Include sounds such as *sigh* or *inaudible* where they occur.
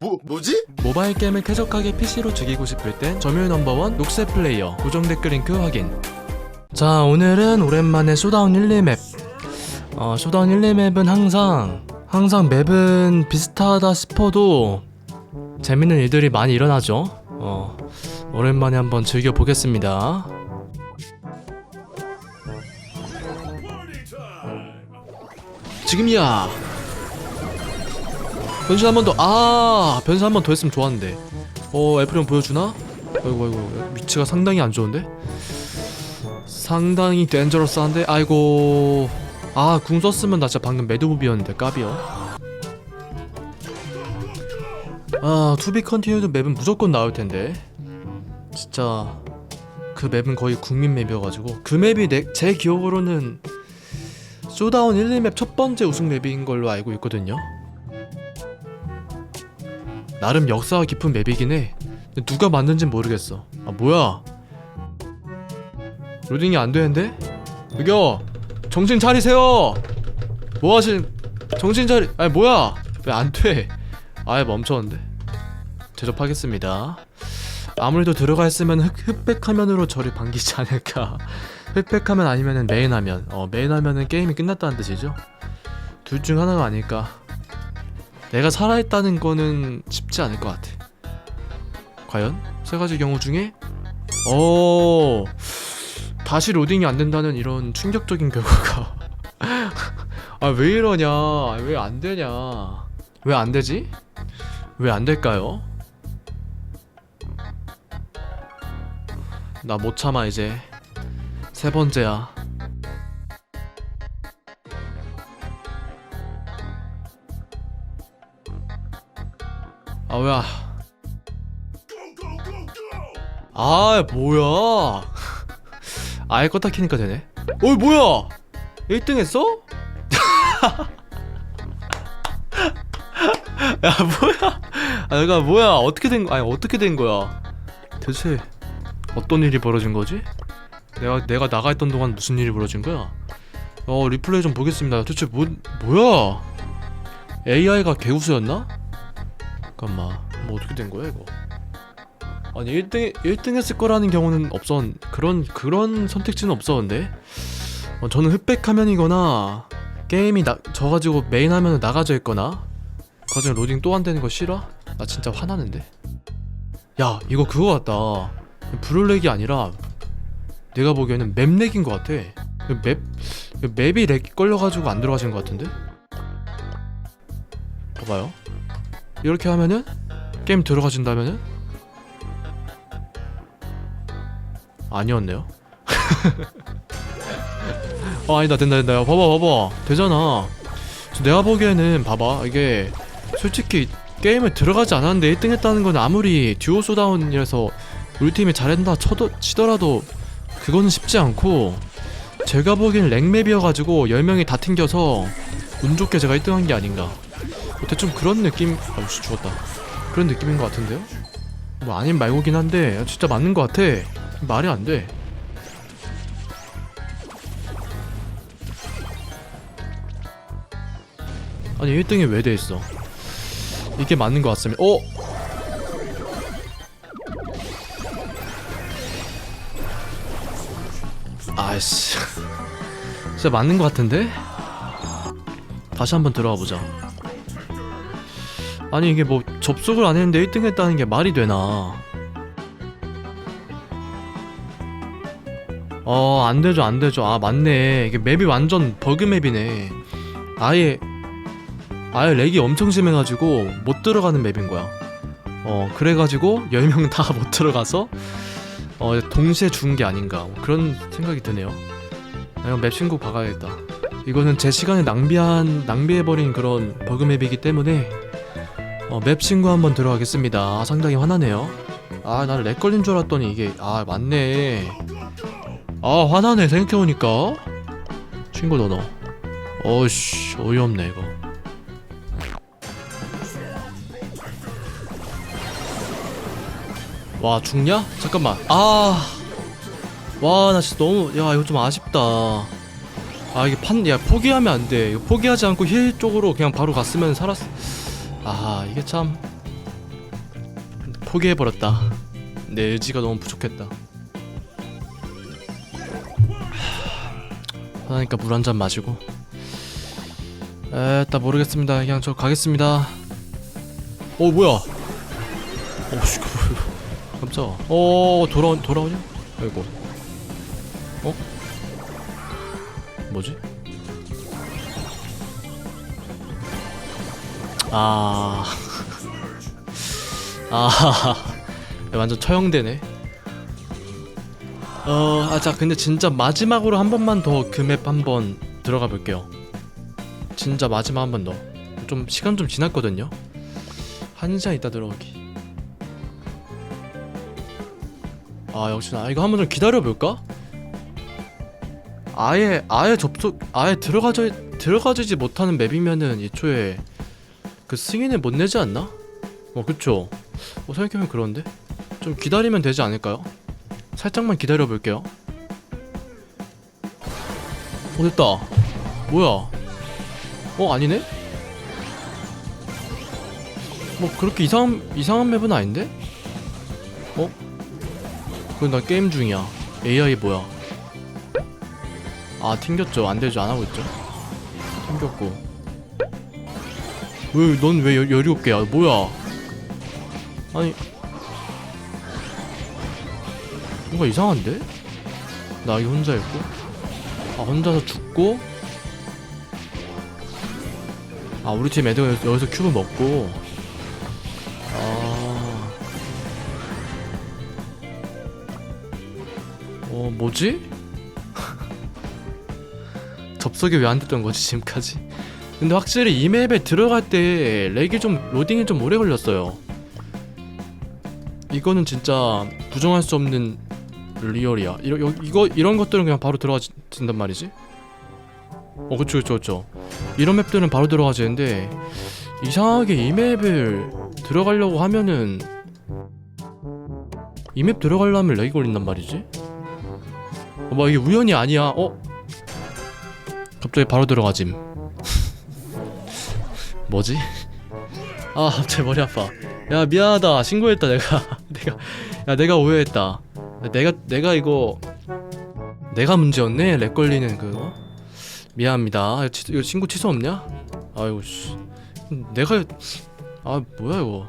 뭐, 뭐지? 모바일 게임을 쾌적하게 PC로 즐기고 싶을 땐 점유율 넘버원 녹색 플레이어 고정 댓글 링크 확인. 자 오늘은 오랜만에 쇼다운 1, 2맵. 어, 쇼다운 1, 2맵은 항상 항상 맵은 비슷하다 싶어도 재밌는 일들이 많이 일어나죠. 어, 오랜만에 한번 즐겨보겠습니다. 지금이야 변신 한 번 더. 아, 변신 한 번 더 했으면 좋았는데. 어, 애플은 보여주나? 아이고, 아이고, 위치가 상당히 안 좋은데? 상당히 덴저러스한데? 아이고. 아, 궁 썼으면 나 진짜 방금 매드무비였는데, 까비요. 아, 투비 컨티뉴드 맵은 무조건 나올 텐데. 진짜. 그 맵은 거의 국민 맵이어가지고. 그 맵이 내, 제 기억으로는 쇼다운 1, 2맵 첫 번째 우승 맵인 걸로 알고 있거든요. 나름 역사가 깊은 맵이긴 해. 누가 만든진 모르겠어. 아 뭐야? 로딩이 안 되는데? 여기요. 정신 차리세요. 뭐 하신? 정신 차리. 아니 뭐야? 왜 안 돼? 아예 멈췄는데. 제접하겠습니다. 아무래도 들어가 있으면 흑, 흑백 화면으로 저를 반기지 않을까. *laughs* 흑백 화면 아니면은 메인 화면. 어 메인 화면은 게임이 끝났다는 뜻이죠. 둘 중 하나가 아닐까. 내가 살아있다는 거는 쉽지 않을 것 같아. 과연? 세 가지 경우 중에? 어 다시 로딩이 안 된다는 이런 충격적인 결과가. *laughs* 아 왜 이러냐? 왜 안 되냐? 왜 안 되지? 왜 안 될까요? 나 못 참아 이제. 세 번째야. 아 뭐야. 아 뭐야. *laughs* 아예 껐다 키니까 되네. 어이 뭐야. 1등 했어? *laughs* 야 뭐야. 아 내가 뭐야. 어떻게 된 아니 어떻게 된 거야? 대체 어떤 일이 벌어진 거지? 내가 내가 나가 있던 동안 무슨 일이 벌어진 거야? 어 리플레이 좀 보겠습니다. 대체 뭐 뭐야? AI가 개우수였나? 잠깐만. 뭐 어떻게 된 거야 이거? 아니 1등 1등 했을 거라는 경우는 없었 그런 그런 선택지는 없었는데? 어, 저는 흑백 화면이거나 게임이 나, 져가지고 메인 화면은 나가져 있거나 과정에 로딩 또 안 되는 거 싫어? 나 진짜 화나는데. 야 이거 그거 같다. 브룰렉이 아니라 내가 보기에는 맵렉인 것 같아. 그맵그 맵이 렉 걸려가지고 안 들어가신 것 같은데? 봐봐요 이렇게 하면은 게임 들어가진다면은? 아니었네요. *laughs* 어 아니다 된다 된다. 야, 봐봐 봐봐. 되잖아. 저 내가 보기에는 봐봐. 이게 솔직히 게임에 들어가지 않았는데 1등 했다는 건 아무리 듀오 소다운이라서 우리 팀이 잘한다 쳐도 치더라도 그거는 쉽지 않고 제가 보기엔 랭맵이어가지고 10명이 다 튕겨서 운 좋게 제가 1등 한 게 아닌가 뭐 대충 그런 느낌 아우씨 죽었다 그런 느낌인 것 같은데요? 뭐 아닌 말고긴 한데 진짜 맞는 것 같아 말이 안돼 아니 1등이 왜 돼있어 이게 맞는 것 같으면 어? 아이씨 *laughs* 진짜 맞는 것 같은데? 다시 한번 들어가 보자 아니 이게 뭐 접속을 안 했는데 1등 했다는 게 말이 되나? 어 안되죠 안되죠. 아 맞네. 이게 맵이 완전 버그 맵이네. 아예 아예 렉이 엄청 심해가지고 못 들어가는 맵인 거야. 어 그래가지고 10명 다 못 들어가서 어 동시에 죽은 게 아닌가. 뭐 그런 생각이 드네요. 내가 맵 신곡 박아야겠다. 이거는 제 시간을 낭비한 낭비해버린 그런 버그 맵이기 때문에 어, 맵 친구 한번 들어가겠습니다. 아, 상당히 화나네요. 아, 나는 렉 걸린 줄 알았더니 이게 아 맞네. 아 화나네 생각해보니까. 친구 너 너. 어씨 어이없네 이거. 와 죽냐? 잠깐만. 아. 와 나 진짜 너무 야 이거 좀 아쉽다. 아 이게 판 야 포기하면 안돼 포기하지 않고 힐 쪽으로 그냥 바로 갔으면 살았 아 이게 참 포기해버렸다. 내 의지가 너무 부족했다. 하니까 물 한 잔 마시고. 에따 모르겠습니다. 그냥 저 가겠습니다. 어 뭐야? 어씨 깜짝아. 어 돌아 돌아오냐? 아이고. 어? 뭐지 아 아, 완전 처형되네. 어, 아, 자, 근데 진짜 마지막으로 한 번만 더 그 맵 한 번 들어가 볼게요. 진짜 마지막 한 번 더. 좀 시간 좀 지났거든요. 한 시간 있다 들어가기. 아, 역시나. 아, 이거 한 번 좀 기다려 볼까? 아예 아예 접속 아예 들어가져 들어가지지 못하는 맵이면은 애초에 그 승인을 못 내지 않나? 어, 그쵸. 어, 생각해보면 그런데? 좀 기다리면 되지 않을까요? 살짝만 기다려 볼게요. 어, 됐다. 뭐야? 어, 아니네? 뭐, 그렇게 이상한, 이상한 맵은 아닌데? 어? 그건 나 게임 중이야. AI 뭐야? 아, 튕겼죠. 안 되죠. 안 하고 있죠. 튕겼고. 왜, 넌왜 17개야? 뭐야? 아니 뭔가 이상한데? 나 여기 혼자 있고 아 혼자서 죽고 아 우리 팀 애들 여기서 큐브 먹고 아... 어 뭐지? *laughs* 접속이 왜 안 됐던 거지 지금까지 근데 확실히 이 맵에 들어갈 때 렉이 좀 로딩이 좀 오래 걸렸어요 이거는 진짜 부정할 수 없는 리얼이야. 이러, 여, 이거 이런 것들은 그냥 바로 들어가진단 말이지. 어, 그쵸, 그쵸, 그쵸. 이런 맵들은 바로 들어가지는데 이상하게 이 맵을 들어가려고 하면은 이 맵 들어가려면 렉이 걸린단 말이지. 어, 막 이게 우연이 아니야. 어? 갑자기 바로 들어가짐. 뭐지? 아, 갑자기 머리 아파. 야 미안하다. 신고했다 내가. *laughs* 내가 야 내가 오해했다. 내가 내가 이거 내가 문제였네? 렉 걸리는 그거? 미안합니다. 치, 이거 신고 취소 없냐? 아이고 씨. 내가 아 뭐야 이거